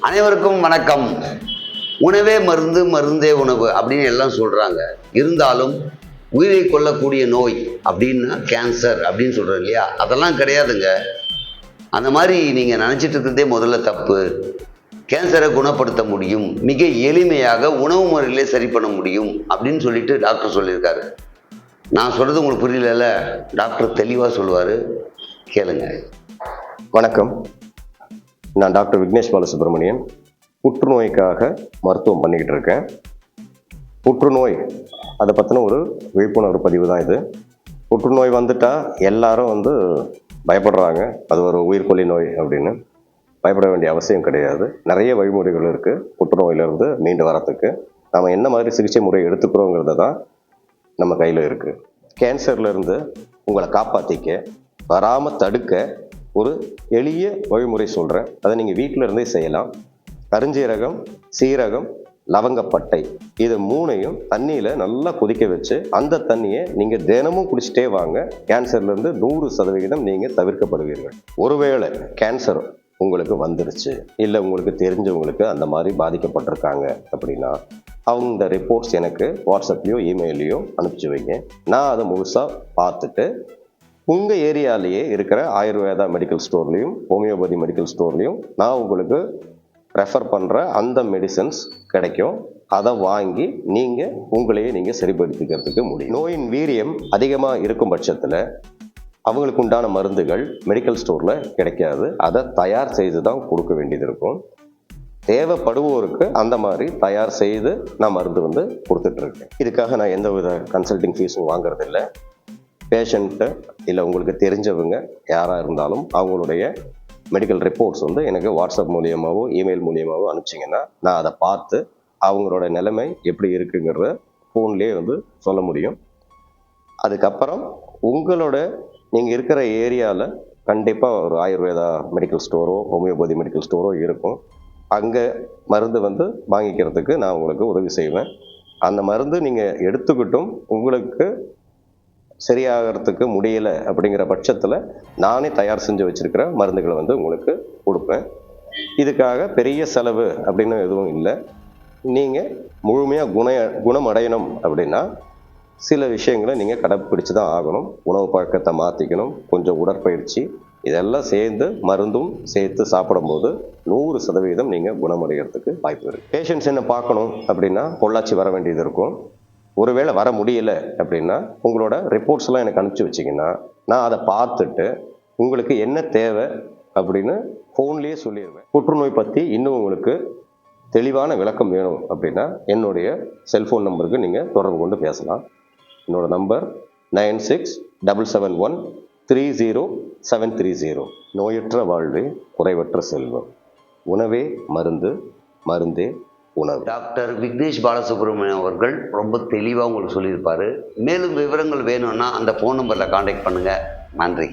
அனைவருக்கும் வணக்கம். உணவே மருந்து மருந்தே உணவு அப்படின்னு எல்லாம் சொல்கிறாங்க இருந்தாலும் உயிரை கொல்லக்கூடிய நோய் அப்படின்னா கேன்சர் அப்படின்னு சொல்கிறோம் இல்லையா? அதெல்லாம் கிடையாதுங்க. அந்த மாதிரி நீங்கள் நினச்சிட்டு இருக்கிறதே முதல்ல தப்பு. கேன்சரை குணப்படுத்த முடியும். மிக எளிமையாக உணவு முறையிலே சரி பண்ண முடியும் அப்படின்னு சொல்லிட்டு டாக்டர் சொல்லியிருக்காரு. நான் சொல்கிறது உங்களுக்கு புரியல டாக்டர் தெளிவாக சொல்லுவார். கேளுங்க. வணக்கம். நான் டாக்டர் விக்னேஷ் பாலசுப்ரமணியன். புற்றுநோய்க்காக மருத்துவம் பண்ணிக்கிட்டு இருக்கேன். புற்றுநோய் அதை பற்றின ஒரு விழிப்புணர்வு பதிவு தான் இது. புற்றுநோய் வந்துட்டால் எல்லாரும் வந்து பயப்படுறாங்க. அது ஒரு உயிர்கொல்லி நோய் அப்படின்னு. பயப்பட வேண்டிய அவசியம் கிடையாது. நிறைய வழிமுறைகள் இருக்குது புற்றுநோயிலிருந்து மீண்டு வரத்துக்கு. நம்ம என்ன மாதிரி சிகிச்சை முறை எடுத்துக்கிறோங்கிறத தான் நம்ம கையில் இருக்குது கேன்சர்லேருந்து உங்களை காப்பாற்றிக்க வராமல் தடுக்க ஒரு எளிய வழிமுறை சொல்கிறேன் அதை நீங்கள் வீட்டில் இருந்தே செய்யலாம். கருஞ்சீரகம் சீரகம் லவங்கப்பட்டை. இது மூணையும் தண்ணியில் நல்லா கொதிக்க வச்சு அந்த தண்ணியை நீங்கள் தினமும் குடிச்சிட்டே வாங்க. கேன்சர்லேருந்து நூறு சதவிகிதம் நீங்கள் தவிர்க்கப்படுவீர்கள். ஒருவேளை கேன்சர் உங்களுக்கு வந்துருச்சு இல்லை உங்களுக்கு தெரிஞ்சவங்களுக்கு அந்த மாதிரி பாதிக்கப்பட்டிருக்காங்க அப்படின்னா அவங்க இந்த ரிப்போர்ட்ஸ் எனக்கு வாட்ஸ்அப்லேயோ இமெயிலையோ அனுப்பிச்சு வைங்க. நான் அதை முழுசாக பார்த்துட்டு உங்கள் ஏரியாலேயே இருக்கிற ஆயுர்வேதா மெடிக்கல் ஸ்டோர்லேயும் ஹோமியோபதி மெடிக்கல் ஸ்டோர்லேயும் நான் உங்களுக்கு ரெஃபர் பண்ணுற அந்த மெடிசன்ஸ் கிடைக்கும். அதை வாங்கி நீங்கள் உங்களையே நீங்கள் சரிப்படுத்திக்கிறதுக்கு முடியும். நோயின் வீரியம் அதிகமாக இருக்கும் பட்சத்தில் அவங்களுக்கு உண்டான மருந்துகள் மெடிக்கல் ஸ்டோரில் கிடைக்காது. அதை தயார் செய்து தான் கொடுக்க வேண்டியது இருக்கும். தேவைப்படுவோருக்கு அந்த மாதிரி தயார் செய்து நான் மருந்து வந்து கொடுத்துட்ருக்கேன் இதுக்காக நான் எந்த வித கன்சல்டிங் ஃபீஸும் வாங்குறதில்ல. பேஷண்ட்டு இல்லை உங்களுக்கு தெரிஞ்சவங்க யாராக இருந்தாலும் அவங்களுடைய மெடிக்கல் ரிப்போர்ட்ஸ் வந்து எனக்கு வாட்ஸ்அப் மூலியமாகவோ இமெயில் மூலியமாகவோ அனுப்பிச்சிங்கன்னா நான் அதை பார்த்து அவங்களோட நிலைமை எப்படி இருக்குங்கிறத ஃபோன்லேயே வந்து சொல்ல முடியும். அதுக்கப்புறம் உங்களோட நீங்கள் இருக்கிற ஏரியாவில் கண்டிப்பாக ஒரு ஆயுர்வேதா மெடிக்கல் ஸ்டோரோ ஹோமியோபதி மெடிக்கல் ஸ்டோரோ இருக்கும். அங்கே மருந்து வந்து வாங்கிக்கிறதுக்கு நான் உங்களுக்கு உதவி செய்வேன். அந்த மருந்து நீங்கள் எடுத்துக்கிட்டும் உங்களுக்கு சரியாகிறதுக்கு முடியலை அப்படிங்கிற பட்சத்தில் நானே தயார் செஞ்சு வச்சுருக்கிற மருந்துகளை வந்து உங்களுக்கு கொடுப்பேன். இதுக்காக பெரிய செலவு அப்படின்னு எதுவும் இல்லை. நீங்கள் முழுமையாக குண குணமடையணும் அப்படின்னா சில விஷயங்களை நீங்கள் கடைப்பிடிச்சு தான் ஆகணும். உணவு பழக்கத்தை மாற்றிக்கணும் கொஞ்சம் உடற்பயிற்சி இதெல்லாம் சேர்ந்து மருந்தும் சேர்த்து சாப்பிடும்போது நூறு சதவீதம் நீங்கள் குணமடைகிறதுக்கு வாய்ப்பு இருக்குது பேஷண்ட்ஸ் என்ன பார்க்கணும் அப்படின்னா பொள்ளாச்சி வர வேண்டியது இருக்கும். ஒருவேளை வர முடியல அப்படின்னா உங்களோட ரிப்போர்ட்ஸ்லாம் எனக்கு அனுப்பிச்சி வச்சிங்கன்னா நான் அதை பார்த்துட்டு உங்களுக்கு என்ன தேவை அப்படின்னு ஃபோன்லேயே சொல்லிடுவேன் புற்றுநோய் பற்றி இன்னும் உங்களுக்கு தெளிவான விளக்கம் வேணும் அப்படின்னா என்னுடைய செல்ஃபோன் நம்பருக்கு நீங்கள் தொடர்பு கொண்டு பேசலாம். என்னோடய number nine six double seven one three zero seven three zero. நோயற்ற வாழ்வே குறைவற்ற செல்வம். உணவே மருந்து மருந்தே உணவு டாக்டர் விக்னேஷ் பாலசுப்ரமணியம் அவர்கள் ரொம்ப தெளிவாக உங்களுக்கு சொல்லியிருப்பார். மேலும் விவரங்கள் வேணும்னா அந்த ஃபோன் நம்பரில் காண்டாக்ட் பண்ணுங்கள் நன்றி.